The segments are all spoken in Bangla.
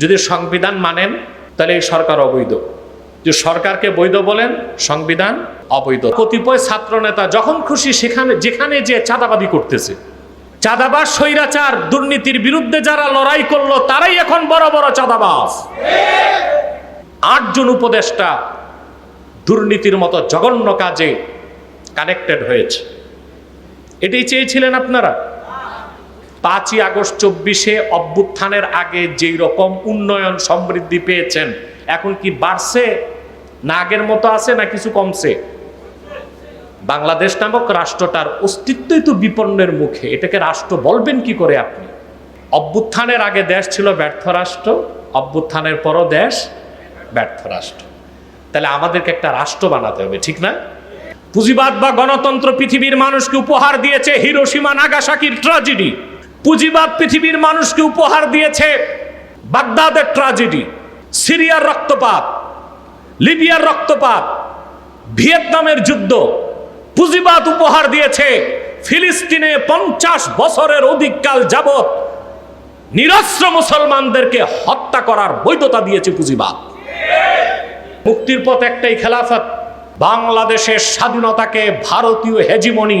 যদি সংবিধান মানেন, তাহলে এই সরকার অবৈধ। যে সরকারকে বৈধ বলেন, সংবিধান অবৈধ। কতিপয় ছাত্র নেতা যখন খুশি সেখানে যেখানে যে চাঁদাবাদি করতেছে, চাঁদাবাজ, স্বৈরাচার, দুর্নীতির বিরুদ্ধে যারা লড়াই করল, তারাই এখন বড় বড় চাঁদাবাজ। আটজন উপদেষ্টা দুর্নীতির মতো জঘন্য কাজে কানেক্টেড হয়েছে। এটাই চেয়েছিলেন আপনারা? পাঁচই আগস্ট চব্বিশে অভ্যুত্থানের আগে যেই রকম উন্নয়ন সমৃদ্ধি পেয়েছেন, এখন কি বাড়ছে? না আগের মতো আছে না কিছু কমছে? বাংলাদেশ নামক রাষ্ট্রটার অস্তিত্বই তো বিপন্নের মুখে। এটাকে রাষ্ট্র বলবেন কি করে আপনি? অভ্যুত্থানের আগে দেশ ছিল ব্যর্থ রাষ্ট্র, অভ্যুত্থানের পরও দেশ ব্যর্থ রাষ্ট্র। তাহলে আমাদেরকে একটা রাষ্ট্র বানাতে হবে, ঠিক না? পুঁজিবাদ বা গণতন্ত্র পৃথিবীর মানুষকে উপহার দিয়েছে হিরোসীমা নাগাসাকির ট্রাজেডি পুঁজিবাদ পৃথিবীর মানুষকে উপহার দিয়েছে বাগদাদের ট্রাজেডি, সিরিয়ার রক্তপাত, লিবিয়ার রক্তপাত, ভিয়েতনামের যুদ্ধ, পুঁজিবাদ উপহার দিয়েছে ফিলিস্তিনে পঞ্চাশ বছরের অধিককাল যাবৎ নিরস্ত্র মুসলমানদেরকে হত্যা করার বৈধতা দিয়েছে পুঁজিবাদ। মুক্তির পথ একটাই খেলাফত, বাংলাদেশের স্বাধীনতাকে ভারতীয় hegemony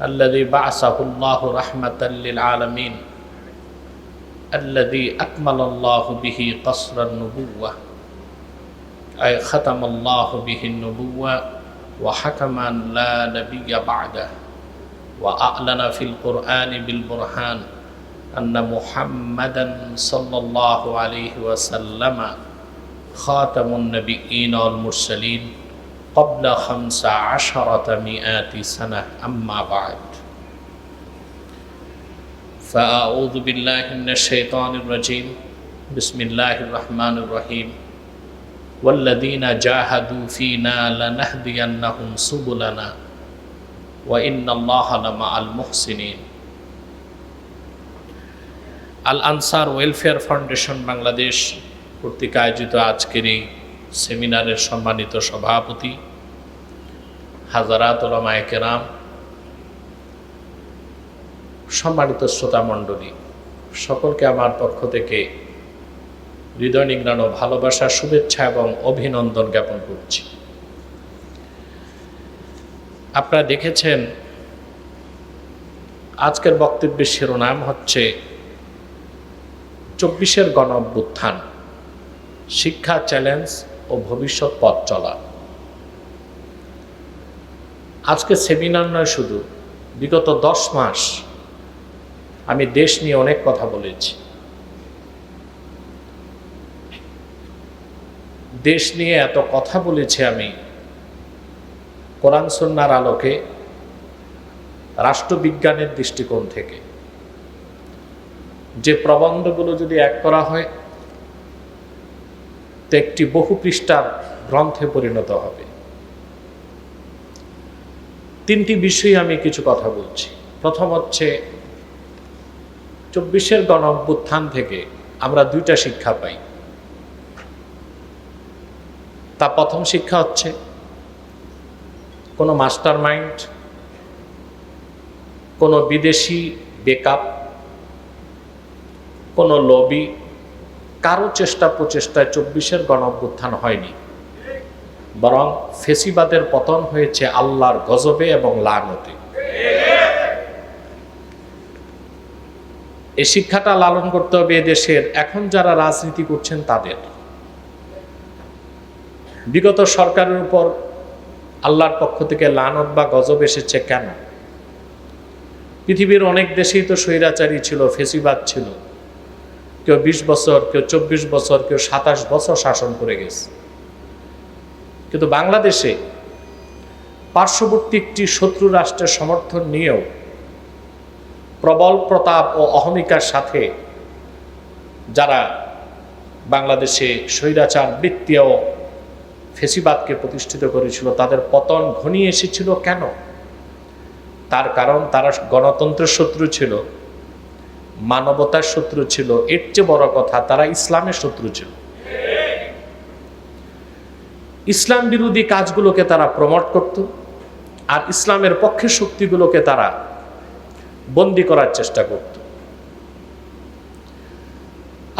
الذي بعثه الله رحمة للعالمين. الذي أكمل الله به قصر النبوة. أي ختم الله به النبوة وحكم لا نبي بعده. وأعلن في القرآن بالبرهان أن محمدا صلى الله عليه وسلم خاتم النبيين والمرسلين. قبل خمس عشرة مئات سنة أما بعد فأعوذ بالله من الشيطان الرجيم بسم الله الرحمن الرحيم والذين جاهدوا فينا لنهدينهم سبلنا وإن الله لمع المحسنين Al Ansar welfare foundation Bangladesh কর্তৃক আয়োজিত আজকের এই সেমিনারের সম্মানিত সভাপতি, হাজারাত ওলামায় কেরাম, সম্মানিত শ্রোতা মণ্ডলী, সকলকে আমার পক্ষ থেকে হৃদয় নিগ্রানো ভালোবাসা, শুভেচ্ছা এবং অভিনন্দন জ্ঞাপন করছি। আপনারা দেখেছেন, আজকের বক্তব্যের শিরোনাম হচ্ছে চব্বিশের গণ অভ্যুত্থান শিক্ষা চ্যালেঞ্জ ভবিষ্যৎ পথ চলা। আজকে সেমিনার নয় শুধু, বিগত দশ মাস আমি দেশ নিয়ে অনেক কথা বলেছি। দেশ নিয়ে এত কথা বলেছি আমি, কোরআন সন্ন্যার আলোকে, রাষ্ট্রবিজ্ঞানের দৃষ্টিকোণ থেকে। যে প্রবন্ধগুলো যদি এক করা হয় তো একটি বহু পৃষ্ঠার গ্রন্থে পরিণত হবে। তিনটি বিষয়ে আমি কিছু কথা বলছি। প্রথম হচ্ছে, চব্বিশের গণ অভ্যুত্থান থেকে আমরা দুইটা শিক্ষা পাই। তা প্রথম শিক্ষা হচ্ছে, কোনো মাস্টার মাইন্ড কোনো বিদেশি বেকআপ কোনো লবি কারও চেষ্টা প্রচেষ্টায় চব্বিশের গণ অভ্যুত্থান হয়নি। বরং ফেসিবাদের পতন হয়েছে আল্লাহর গজবে এবং লানতে। এই শিক্ষাটা লালন করতে হবে দেশের। এখন যারা রাজনীতি করছেন তাদের। বিগত সরকারের উপর আল্লাহর পক্ষ থেকে লানত বা গজব এসেছে কেন? পৃথিবীর অনেক দেশেই তো স্বৈরাচারী ছিল, ফেসিবাদ ছিল। কেউ বিশ বছর, কেউ চব্বিশ বছর, কেউ সাতাশ বছর শাসন করে গেছে। কিন্তু বাংলাদেশে পার্শ্ববর্তী একটি শত্রু রাষ্ট্রের সমর্থন নিয়েও প্রবল প্রতাপ ও অহমিকার সাথে যারা বাংলাদেশে স্বৈরাচার বৃত্তীয় ফেসিবাদকে প্রতিষ্ঠিত করেছিল, তাদের পতন ঘনিয়ে এসেছিল কেন? তার কারণ তারা গণতন্ত্রের শত্রু ছিল। মানবতার শত্রু ছিল, এর চেয়ে বড় কথা তারা ইসলামের শত্রু ছিল। ইসলাম বিরোধী কাজগুলোকে তারা প্রমোট করত আর ইসলামের পক্ষের শক্তিগুলোকে তারা বন্দি করার চেষ্টা করত।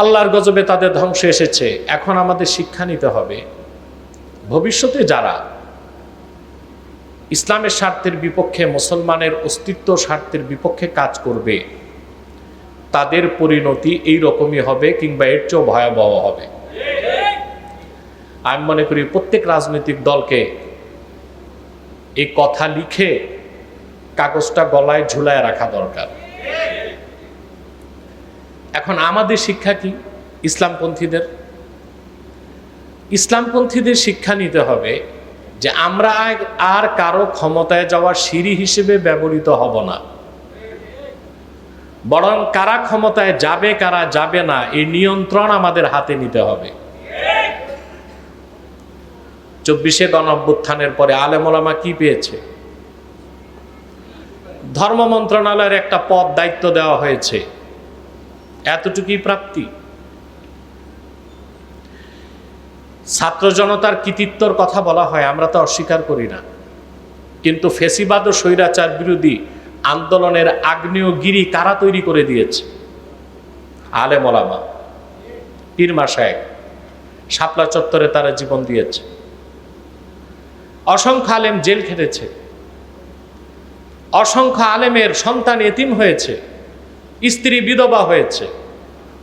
আল্লাহর গজবে তাদের ধ্বংস এসেছে, এখন আমাদের শিক্ষা নিতে হবে। ভবিষ্যতে যারা ইসলামের স্বার্থের বিপক্ষে মুসলমানের অস্তিত্ব স্বার্থের বিপক্ষে কাজ করবে তাদের পরিণতি এই রকমই হবে কিংবা এর চেয়েও ভয়াবহ হবে। আমি মনে করি প্রত্যেক রাজনৈতিক দলকে এই কথা লিখে কাগজটা গলায় ঝুলায় রাখা দরকার। এখন আমাদের শিক্ষা কি? ইসলামপন্থীদের। ইসলামপন্থীদের শিক্ষা নিতে হবে যে আমরা আর- কারও ক্ষমতায় যাওয়ার সিঁড়ি হিসেবে ব্যবহৃত হব না। বরং কারা ক্ষমতায় যাবে, কারা যাবে না, এই নিয়ন্ত্রণ আমাদের হাতে নিতে হবে। চব্বিশে গণ অভ্যুত্থানের পরে আলেমোলামা কি পেয়েছে? ধর্ম মন্ত্রণালয়ের একটা পদ দায়িত্ব দেওয়া হয়েছে। এতটুকুই প্রাপ্তি। ছাত্র জনতার কৃতিত্বর কথা বলা হয়, আমরা তো অস্বীকার করি না। কিন্তু ফেসিবাদ ও স্বৈরাচার বিরোধী আন্দোলনের আগ্নেয়গিরি কারা তৈরি করে দিয়েছে? আলেম ওলামা পীরমা সাহেব শাপলা চত্বরে তারা জীবন দিয়েছে। অসংখ্য আলেম জেল খেটেছে। অসংখ্য আলেমের সন্তান এতিম হয়েছে। স্ত্রী বিধবা হয়েছে।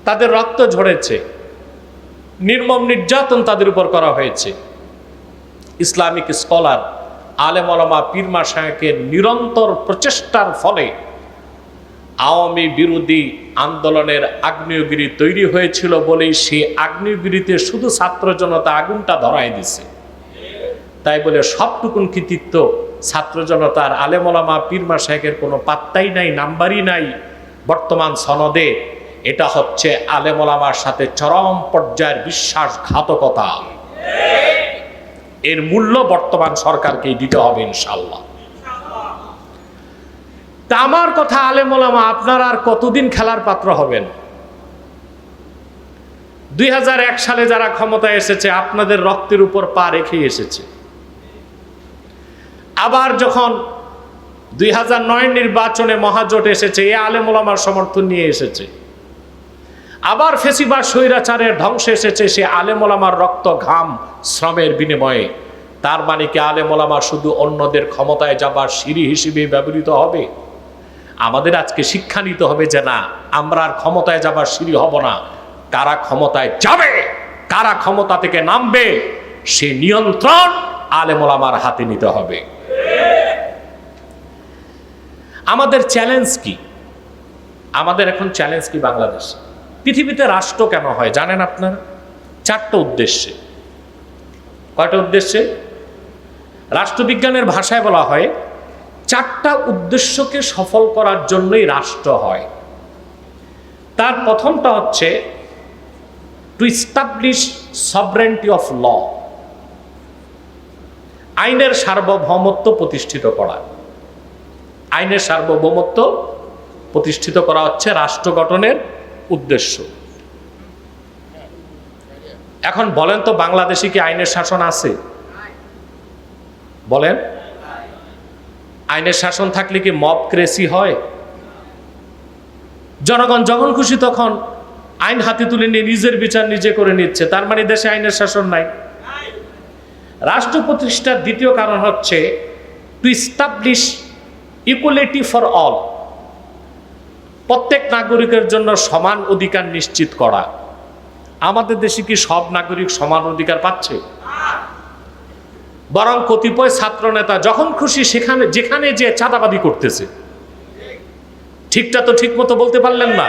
তাদের রক্ত ঝরেছে। নির্মম নির্যাতন তাদের উপর করা হয়েছে। ইসলামিক স্কলার আলেমলামা পীরমা সাহেবের নিরন্তর প্রচেষ্টার ফলে আওয়ামী বিরোধী আন্দোলনের আগ্নেয়গিরি তৈরি হয়েছিল বলেই সেই আগ্নেয়গিরিতে শুধু ছাত্র জনতা আগুনটা ধরায় দিছে। তাই বলে সবটুকুন কৃতিত্ব ছাত্র জনতার আলেমলামা পীরমা সাহেবের কোনো পাত্তাই নাই, নাম্বারই নাই বর্তমান সনদে। এটা হচ্ছে আলেমলামার সাথে চরম পর্যায়ের বিশ্বাসঘাতকতা। এর মূল্য বর্তমান সরকারকেই দিতে হবে ইনশাল্লাহ তা আমার কথা আলেমলামা আপনারা আর কতদিন খেলার পাত্র হবেন? দুই হাজার এক সালে যারা ক্ষমতায় এসেছে, আপনাদের রক্তের উপর পা রেখে এসেছে। আবার যখন দুই নির্বাচনে মহাজোট এসেছে, এ আলেমুলামার সমর্থন নিয়ে এসেছে। আবার ফেসিবার স্বৈরাচারের ধ্বংস এসেছে সে আলেমোলামার রক্ত ঘাম শ্রমের বিনিময়ে। তার মানে কি আলেমোলামা শুধু অন্যদের ক্ষমতায় যাবার সিঁড়ি হিসেবে ব্যবহৃত হবে? আমাদের আজকে শিক্ষা নিতে হবে যে না, আমরা আর ক্ষমতায় যাবার সিঁড়ি হব না। কারা ক্ষমতায় যাবে, কারা ক্ষমতা থেকে নামবে, সে নিয়ন্ত্রণ আলেমোলামার হাতে নিতে হবে। আমাদের চ্যালেঞ্জ কি? আমাদের এখন চ্যালেঞ্জ কি বাংলাদেশ? পৃথিবীতে রাষ্ট্র কেন হয় জানেন আপনারা? চারটা উদ্দেশ্যে। কয়টা উদ্দেশ্যে? রাষ্ট্রবিজ্ঞানের ভাষায় বলা হয়, চারটা উদ্দেশ্যকে সফল করার জন্যই রাষ্ট্র হয়। তার প্রথমটা হচ্ছে to establish sovereignty of law আইনের সার্বভৌমত্ব প্রতিষ্ঠিত করা। আইনের সার্বভৌমত্ব প্রতিষ্ঠিত করা হচ্ছে রাষ্ট্র গঠনের উদ্দেশ্য। এখন বলেন তো বাংলাদেশে কি আইনের শাসন আছে? বলেন। আইনের শাসন থাকলে কি মব ক্রেসি হয়? জনগণ যখন খুশি তখন আইন হাতে তুলে নিয়ে নিজের বিচার নিজে করে নিচ্ছে। তার মানে দেশে আইনের শাসন নাই। রাষ্ট্র প্রতিষ্ঠার দ্বিতীয় কারণ হচ্ছে to establish equality for all প্রত্যেক নাগরিকের জন্য সমান অধিকার নিশ্চিত করা। আমাদের দেশে কি সব নাগরিক সমান অধিকার পাচ্ছে? বরং কতিপয় ছাত্র নেতা যখন খুশি সেখানে, যেখানে যে চাঁদাবাদি করতেছে। ঠিকটা তো ঠিক মতো বলতে পারলেন না।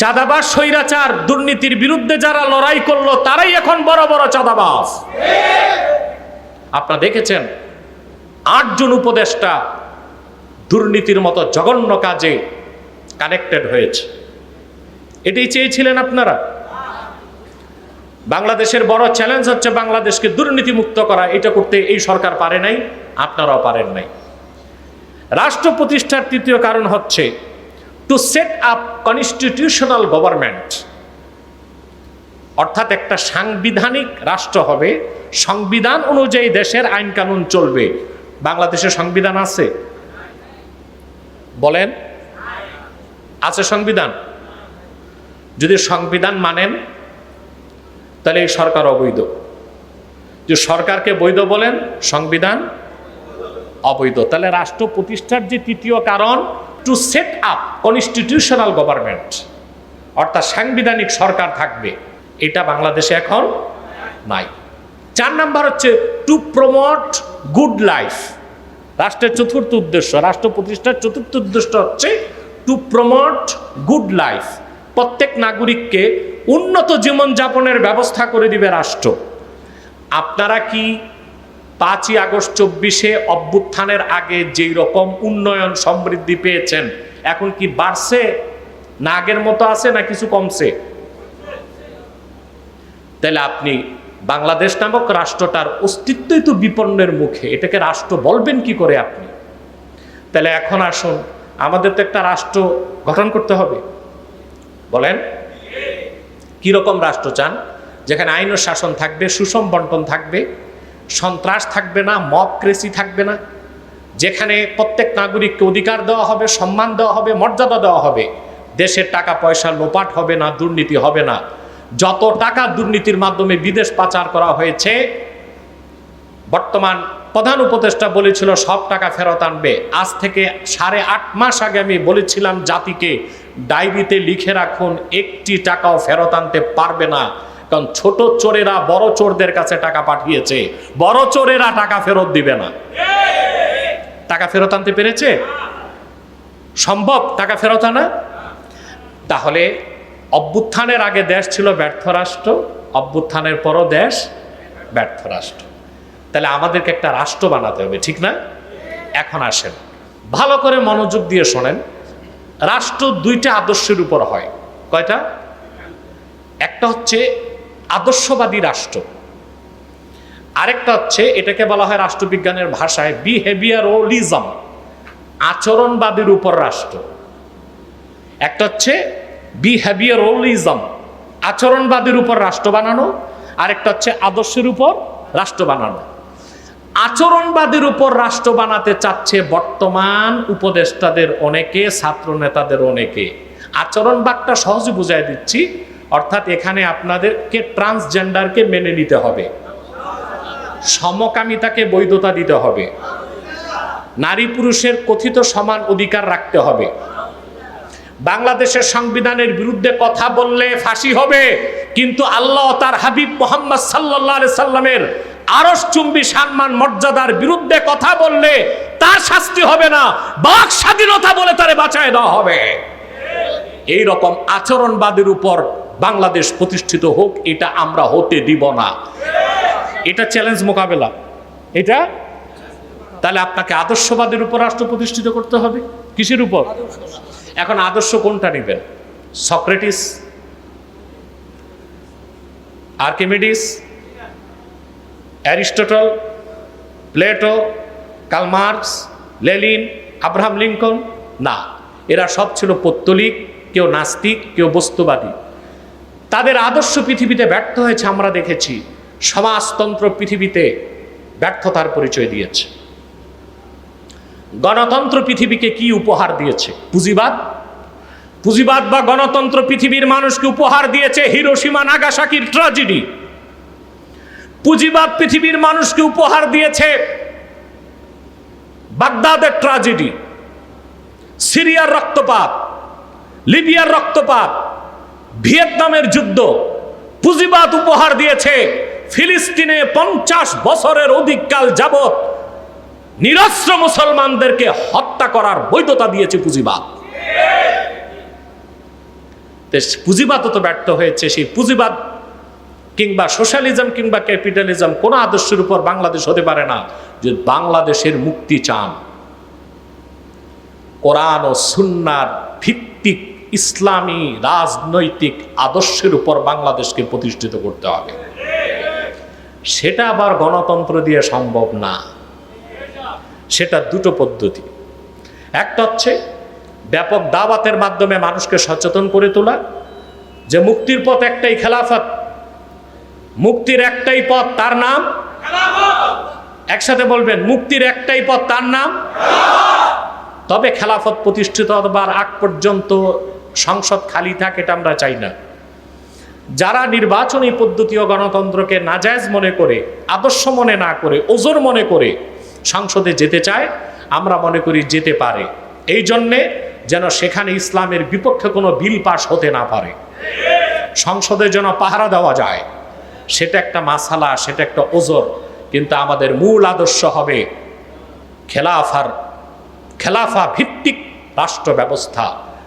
চাঁদাবাজ, স্বৈরাচার, দুর্নীতির বিরুদ্ধে যারা লড়াই করল, তারাই এখন বড় বড় চাঁদাবাজ। আপনারা দেখেছেন? আটজন উপদেষ্টা দুর্নীতির মতো জঘন্য কাজে কানেক্টেড হয়েছে। এটাই চেয়েছিলেন আপনারা? বাংলাদেশের বড় চ্যালেঞ্জ হচ্ছে বাংলাদেশকে দুর্নীতিমুক্ত করা। এটা করতে এই সরকার পারে নাই, আপনারাও পারেন নাই। রাষ্ট্র প্রতিষ্ঠার তৃতীয় কারণ হচ্ছে to set up constitutional government অর্থাৎ একটা সাংবিধানিক রাষ্ট্র হবে, সংবিধান অনুযায়ী দেশের আইন কানুন চলবে। বাংলাদেশের সংবিধান আছে বলেন, আছে সংবিধান। যদি সংবিধান মানেন, তাহলে এই সরকার অবৈধ। যে সরকারকে বৈধ বলেন, সংবিধান অবৈধ। তাহলে রাষ্ট্র প্রতিষ্ঠার যে তৃতীয় কারণ to set up constitutional government অর্থাৎ সাংবিধানিক সরকার থাকবে, এটা বাংলাদেশে এখন নাই। চার নাম্বার হচ্ছে টু প্রমোট গুড লাইফ রাষ্ট্রের চতুর্থ উদ্দেশ্য, রাষ্ট্র প্রতিষ্ঠার চতুর্থ উদ্দেশ্য হচ্ছে টু প্রমোট গুড লাইফ প্রত্যেক নাগরিককে উন্নত জীবনযাপনের ব্যবস্থা করে দিবে রাষ্ট্র। আপনারা কি পাঁচই আগস্ট চব্বিশে অভ্যুত্থানের আগে যেই রকম উন্নয়ন সমৃদ্ধি পেয়েছেন, এখন কি বাড়ছে? না আগের মতো আছে না কিছু কমছে? তাহলে আপনি বাংলাদেশ নামক রাষ্ট্রটার অস্তিত্বই তো বিপন্নের মুখে। এটাকে রাষ্ট্র বলবেন কি করে আপনি? তাহলে এখন আসুন, আমাদের তো একটা রাষ্ট্র গঠন করতে হবে। বলেন, কীরকম রাষ্ট্র চান? যেখানে আইন ও শাসন থাকবে, সুষম বন্টন থাকবে, সন্ত্রাস থাকবে না, মব ক্রেসি থাকবে না। যেখানে প্রত্যেক নাগরিককে অধিকার দেওয়া হবে, সম্মান দেওয়া হবে, মর্যাদা দেওয়া হবে, দেশের টাকা পয়সা লোপাট হবে না, দুর্নীতি হবে না। যত টাকা দুর্নীতির মাধ্যমে বিদেশ পাচার করা হয়েছে, বর্তমান প্রধান উপদেষ্টা বলেছিল, সব টাকা ফেরত আনবে। আজ থেকে সাড়ে আট মাস আগে আমি বলেছিলাম, জাতিকে ডায়েরিতে লিখে রাখুন, একটি টাকাও ফেরত আনতে পারবে না। কারণ ছোট চোরেরা বড় চোরদের কাছে টাকা পাঠিয়েছে। বড় চোরেরা টাকা ফেরত দিবে না। টাকা ফেরত আনতে পেরেছে? সম্ভব? টাকা ফেরত আনা? তাহলে অভ্যুত্থানের আগে দেশ ছিল ব্যর্থ রাষ্ট্র, অভ্যুত্থানের পরও দেশ ব্যর্থ রাষ্ট্র। তাহলে আমাদেরকে একটা রাষ্ট্র বানাতে হবে, ঠিক না? এখন আসেন। ভালো করে মনোযোগ দিয়ে শোনেন। রাষ্ট্র দুইটা আদর্শের উপর হয়। কয়টা? একটা হচ্ছে আদর্শবাদী রাষ্ট্র। আরেকটা হচ্ছে এটাকে বলা হয় রাষ্ট্রবিজ্ঞানের ভাষায় বিহেভিয়ারলিজম আচরণবাদীর উপর রাষ্ট্র। একটা হচ্ছে বিহেভিয়ারলিজম আচরণবাদের উপর রাষ্ট্র বানানো, আরেকটা হচ্ছে আদর্শের উপর রাষ্ট্র বানানো। আচরণবাদীর উপর রাষ্ট্র বানাতে চাচ্ছে বর্তমান উপদেষ্টাদের অনেকে, ছাত্র নেতাদের অনেকে। আচরণবাদটা সহজে বুঝাই দিচ্ছি, অর্থাৎ এখানে আপনাদেরকে ট্রান্সজেন্ডারকে মেনে নিতে হবে। সমকামিতাকে বৈধতা দিতে হবে। নারী পুরুষের কথিত সমান অধিকার রাখতে হবে। বাংলাদেশের সংবিধানের বিরুদ্ধে কথা বললে ফাঁসি হবে। কিন্তু আল্লাহ তার হাবিব মোহাম্মদ সাল্লাহ সাল্লামের আরস চুম্বি সম্মান মর্যাদার বিরুদ্ধে কথা বললে তার শাস্তি হবে না। বাক স্বাধীনতা বলে তারে বাঁচায় দেওয়া হবে। এই রকম আচরণবাদের উপর বাংলাদেশ প্রতিষ্ঠিত হোক, এটা আমরা হতে দিব না। এটা চ্যালেঞ্জ মোকাবেলা। এটা? তাহলে আপনাকে আদর্শবাদের উপর রাষ্ট্র প্রতিষ্ঠিত করতে হবে? কিসের উপর? এখন আদর্শ কোনটা নেবেন? Socrates? Archimedes? Aristotle? Plato? Karl Marx Lenin Abraham Lincoln? না। এরা সব ছিল পত্তলিক, কেউ নাস্তিক, কেউ বস্তুবাদী। তাদের আদর্শ পৃথিবীতে ব্যর্থ হয়েছে আমরা দেখেছি। সমাজতন্ত্র পৃথিবীতে ব্যর্থতার পরিচয় দিয়েছে। গণতন্ত্র পৃথিবীকে কি উপহার দিয়েছে? পুঁজিবাদ? পুঁজিবাদ বা গণতন্ত্র পৃথিবীর মানুষকে উপহার দিয়েছে হিরোসীমা নাগাসাকির ট্রাজেডি পুঁজিবাদ পৃথিবীর মানুষকে উপহার দিয়েছে বাগদাদের ট্রাজেডি সিরিয়ার রক্তপাত, লিবিয়ার রক্তপাত, ভিয়েতনামের যুদ্ধ, পুঁজিবাদ উপহার দিয়েছে ফিলিস্তিনে পঞ্চাশ বছরের অধিককাল যাবত নিরস্ত্র মুসলমানদেরকে হত্যা করার বৈধতা দিয়েছে পুঁজিবাদ। পুঁজিবাদ তো ব্যর্থ হয়েছে, সেই পুঁজিবাদ কিংবা সোশ্যালিজম কিংবা ক্যাপিটালিজম কোন আদর্শের উপর বাংলাদেশ হতে পারে না, যে বাংলাদেশের মুক্তি চান। কোরআন ও সুন্নার ভিত্তিক ইসলামী রাজনৈতিক আদর্শের উপর বাংলাদেশকে প্রতিষ্ঠিত করতে হবে। সেটা আবার গণতন্ত্র দিয়ে সম্ভব না। সেটা দুটো পদ্ধতি। একটা হচ্ছে ব্যাপক দাওয়াতের মাধ্যমে মানুষকে সচেতন করে তোলা যে মুক্তির পথ একটাই খেলাফত মুক্তির একটাই পথ তার নাম একসাথে বলবেন মুক্তির একটাই পথ তার নাম তবে খেলাফত প্রতিষ্ঠিত হবার আগ পর্যন্ত সংসদ খালি থাকে এটা আমরা চাই না। যারা নির্বাচনী পদ্ধতি ও গণতন্ত্রকে নাজায়জ মনে করে আদর্শ মনে না করে ওজোর মনে করে সংসদে যেতে চায়, আমরা মনে করি যেতে পারে। এই জন্যে যেন সেখানে ইসলামের বিপক্ষে কোনো বিল পাশ হতে না পারে। সংসদে যেন পাহারা দেওয়া যায়, সেটা একটা মাসালা, সেটা একটা ওজোর, কিন্তু আমাদের মূল আদর্শ হবে খেলাফার, খেলাফা ভিত্তিক রাষ্ট্র ব্যবস্থা।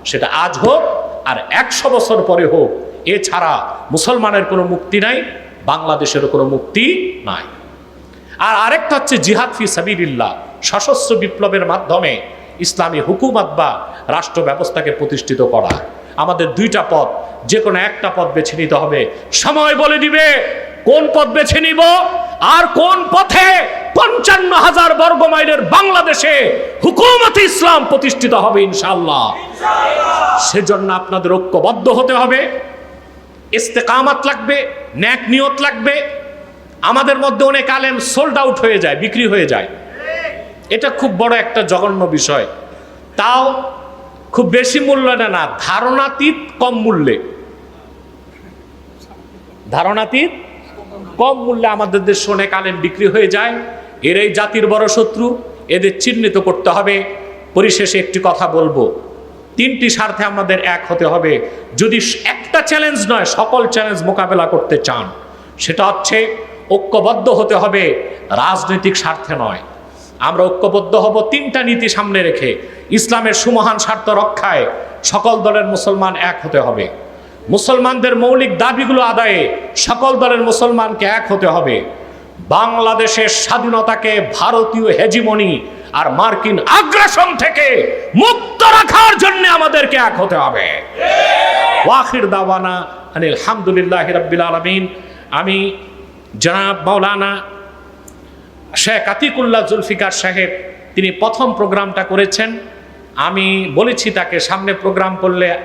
সেটা আজ হোক আর একশো বছর পরে হোক, এছাড়া মুসলমানের কোনো মুক্তি নাই বাংলাদেশেরও কোনো মুক্তি নাই। আর আরেকটা হচ্ছে জিহাদ ফি সাবিরিল্লাহ সশস্ত্র বিপ্লবের মাধ্যমে ইসলামী হুকুমত বা রাষ্ট্র ব্যবস্থাকে প্রতিষ্ঠিত করা। আমাদের দুইটা পথ, যে কোনো একটা পথ বেছে নিতে হবে। সময় বলে দিবে, কোন পথ বেছে নিব? আর কোন পথে পঞ্চান্ন হাজার বর্গ মাইলের বাংলাদেশে হুকুমত ইসলাম প্রতিষ্ঠিত হবে ইনশাল্লাহ সেজন্য আপনাদের ঐক্যবদ্ধ হতে হবে। ইস্তেকামাত লাগবে, ন্যাক নিয়ত লাগবে আমাদের মধ্যে অনেক আলেম সোল্ড আউট হয়ে যায়, বিক্রি হয়ে যায়। এটা খুব বড় একটা জঘন্য বিষয়। তাও খুব বেশি মূল্য না না, ধারণাতীত কম মূল্যে। ধারণাতীত কম মূল্যে আমাদের দেশে অনেক আলেম বিক্রি হয়ে যায়। এরাই জাতির বড় শত্রু, এদের চিহ্নিত করতে হবে। পরিশেষে একটি কথা বলব। তিনটি স্বার্থে আমাদের এক হতে হবে। যদি একটা চ্যালেঞ্জ নয়, সকল চ্যালেঞ্জ মোকাবেলা করতে চান, সেটা হচ্ছে ঐক্যবদ্ধ হতে হবে, রাজনৈতিক স্বার্থে নয়। আমরা ঐক্যবদ্ধ হব তিনটা নীতি সামনে রেখে, ইসলামের সুমহান স্বার্থ রক্ষায় সকল দলের মুসলমান এক হতে হবে। মুসলমানদের মৌলিক দাবিগুলো আদায়ে সকল দলের মুসলমানকে এক হতে হবে। বাংলাদেশের স্বাধীনতাকে ভারতীয় হেজিমনি আর মার্কিন আগ্রাসন থেকে মুক্ত রাখার জন্য আমাদেরকে এক হতে হবে। ওয়াখির দাওয়ানা আনিল হামদুলিল্লাহ আলামিন। আমি জনাব মাওলানা শেখ আতিকুল্লাহ জুলফিকার সাহেব, তিনি প্রথম প্রোগ্রামটা করেছেন। আমি বলেছি তাকে, সামনে প্রোগ্রাম করলে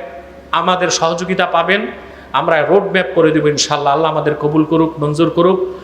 আমাদের সহযোগিতা পাবেন। আমরা রোড ম্যাপ করে দেবো ইনশাল্লাহ। আল্লাহ আমাদের কবুল করুক, মঞ্জুর করুক।